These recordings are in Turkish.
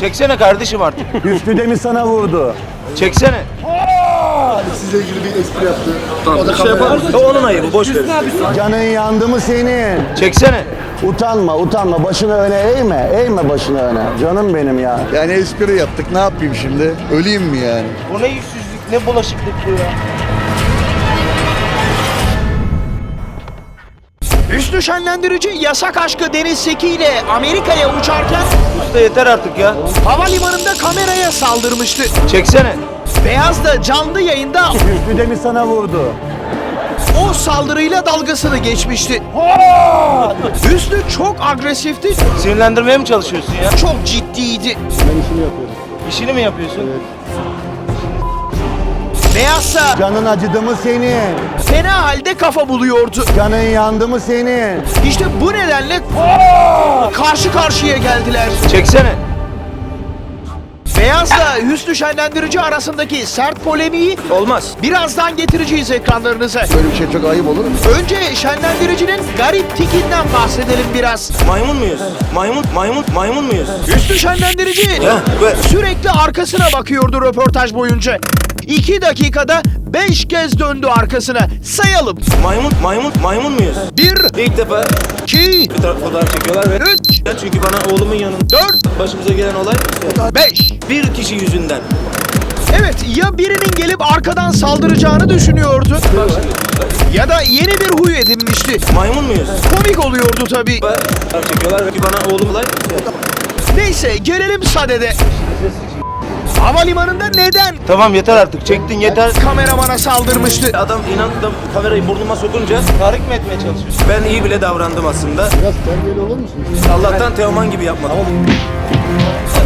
Çeksene kardeşim artık. Üstü de mi sana vurdu? Çeksene. Sizle ilgili bir espri yaptı. o da kamera. O onun ayıbı boş ver. Canın yandı mı senin? Çeksene. Utanma utanma başını öne eğme. Eğme başını öne. Canım benim ya. Yani espri yaptık. Ne yapayım şimdi? Öleyim mi yani? Bu ne yüzsüzlük ne bulaşıklık bu ya. Üstü şenlendirici yasak aşkı Deniz Seki ile Amerika'ya uçarken Usta yeter artık ya. havalimanında kameraya saldırmıştı. Çeksene. Beyaz da canlı yayında Üstü de mi sana vurdu? o saldırıyla dalgasını geçmişti. Üstü çok agresifti, Sinirlendirmeye mi çalışıyorsun ya? çok ciddiydi. İşini mi yapıyorsun? Beyazsa Canın acıdı mı senin? fena halde kafa buluyordu. Canın yandı mı senin? İşte bu nedenle karşı karşıya geldiler. Çeksene. Beyazla Hüsnü Şenlendirici arasındaki sert polemiği Olmaz. birazdan getireceğiz ekranlarınıza. Böyle bir şey çok ayıp olur mu? Önce Şenlendirici'nin garip tikinden bahsedelim biraz. Maymun muyuz? Maymun, maymun, maymun muyuz? Hüsnü Şenlendirici sürekli arkasına bakıyordu röportaj boyunca. İki dakikada beş kez döndü arkasına. Sayalım. Maymun, maymun, maymun muyuz? Bir, İlk defa iki, bir taraf fotoğraf çekiyorlar ve üç, çünkü bana oğlumun yanında dört, başımıza gelen olay beş. bir kişi yüzünden. Evet ya birinin gelip arkadan saldıracağını düşünüyordu. Ya da yeni bir huy edinmişti. Maymun muyuz? Komik oluyordu tabii. Fotoğraf çekiyorlar ve bana oğlum olay Neyse gelelim sadede. Havalimanında neden Tamam yeter artık çektin yeter. kameramana saldırmıştı? Adam inandı da kamerayı burnuma sokunca tahrik mi etmeye çalışıyorsun? Ben iyi bile davrandım aslında. Biraz terbiyeli olur musunuz? Allah'tan Teoman gibi yapmadım.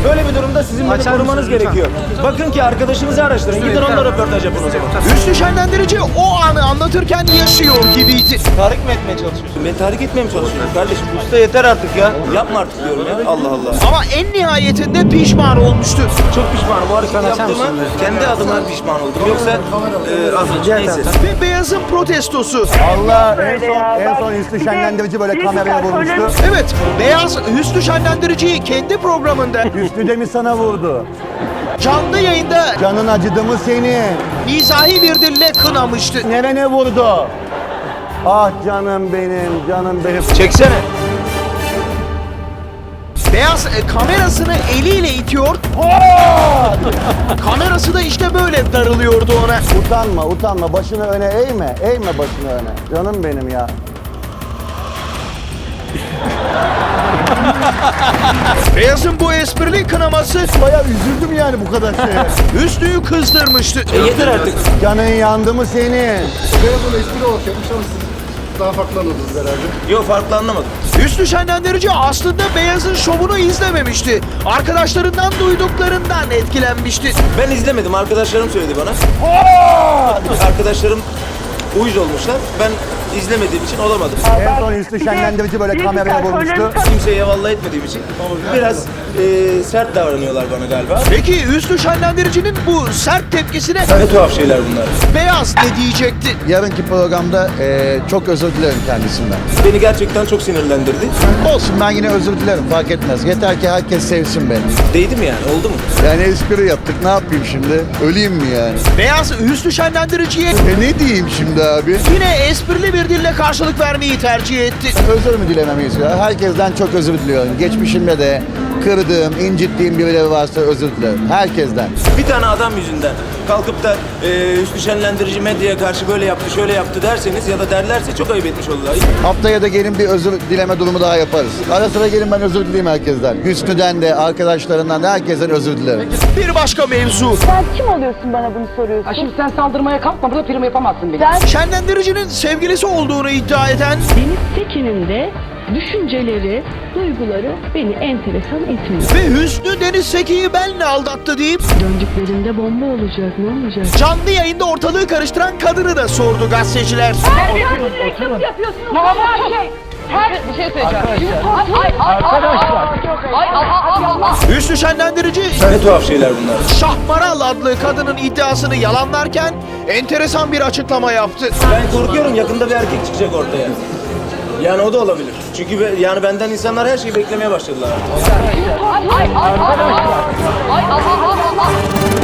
Böyle bir durumda sizin beni korumanız gerekiyor. Bakın ki arkadaşınızı araştırın. Gidin onunla röportaj yapın o zaman. Üstü şenlendirici o anı anlatırken yaşıyor gibiydi. Tahrik mi etmeye çalışıyorsun? Beni tahrik etmeye mi çalışıyorsun kardeşim? Usta yeter artık ya. Yapma artık diyorum ya. Allah Allah. Ama en nihayetinde pişman olmuştu. Çok pişmanım. Bu hareketi yaptığıma kendi adıma pişman oldum. Yoksa e, az önce neyse. Ve Beyaz'ın protestosu. Allah en son en son üstü şenlendirici böyle kameraya vurmuştu. Evet, Beyaz Hüsnü Şenlendirici'yi kendi programında Üstü de mi sana vurdu? canlı yayında Canın acıdı mı senin? mizahi bir dille kınamıştı. Nerene vurdu? Ah canım benim, canım benim. Çeksene. Beyaz e, kamerasını eliyle itiyor. Kamerası da işte böyle darılıyordu ona. Utanma, utanma. Başını öne eğme. Eğme başını öne. Canım benim ya. Beyaz'ın bu esprili kınaması Baya üzüldüm yani bu kadar şeye. Hüsnü'yü kızdırmıştı. E, yeter artık. Canın yandı mı senin? Biraz onu espri olarak yapmış ama siz daha farklı anladınız herhalde. Yok farklı anlamadım. Hüsnü Şenlendirici aslında Beyaz'ın şovunu izlememişti. Arkadaşlarından duyduklarından etkilenmişti. Ben izlemedim. Arkadaşlarım söyledi bana. Arkadaşlarım uyuz olmuşlar. Ben izlemediğim için olamadım. En son üstü şenlendirici böyle kameraya vurmuştu. Kimseye vallahi etmediğim için biraz e, sert davranıyorlar bana galiba. Peki Hüsnü Şenlendirici'nin bu sert tepkisine Ne tuhaf şeyler bunlar. Beyaz ne diyecekti? Yarınki programda eee, çok özür dilerim kendisinden. Beni gerçekten çok sinirlendirdi. Olsun ben yine özür dilerim fark etmez. Yeter ki herkes sevsin beni. Değdi mi yani? Oldu mu? Yani espri yaptık ne yapayım şimdi? Öleyim mi yani? Beyaz Hüsnü Şenlendirici'ye E ne diyeyim şimdi abi? yine esprili bir dille karşılık vermeyi tercih etti. Özür mü dilememeyiz ya? Herkesten çok özür diliyorum. Geçmişimde de kırdığım, incittiğim birileri varsa özür dilerim. Herkesten. Bir tane adam yüzünden kalkıp da e, üstü şenlendirici medyaya karşı böyle yaptı, şöyle yaptı derseniz ya da derlerse çok ayıp etmiş olurlar. Haftaya da gelin bir özür dileme durumu daha yaparız. Ara sıra gelin ben özür dileyim herkesten. Hüsnü'den de, arkadaşlarından da herkesten özür dilerim. Bir başka mevzu. Sen kim oluyorsun bana bunu soruyorsun? Ha şimdi sen saldırmaya kalkma burada prim yapamazsın beni. Sen Şenlendiricinin sevgilisi olduğunu iddia eden Deniz Tekin'in de düşünceleri, duyguları beni enteresan etmiyor. ve Hüsnü Deniz Seki'yi benle aldattı deyip Döndüklerinde bomba olacak, ne olacak? canlı yayında ortalığı karıştıran kadını da sordu gazeteciler. yapıyorsunuz. Normal şey. Her bir şey söyleyeceğim. Ay ay Arkadaşlar. Ay ay ay ay. Hüsnü Şenlendirici Ne tuhaf şeyler bunlar. Şahmaral adlı kadının iddiasını yalanlarken enteresan bir açıklama yaptı. Ben korkuyorum yakında bir erkek çıkacak ortaya. Yani o da olabilir. Çünkü be, yani benden insanlar her şeyi beklemeye başladılar artık. Ay ay ay ay ay ay ay ay ay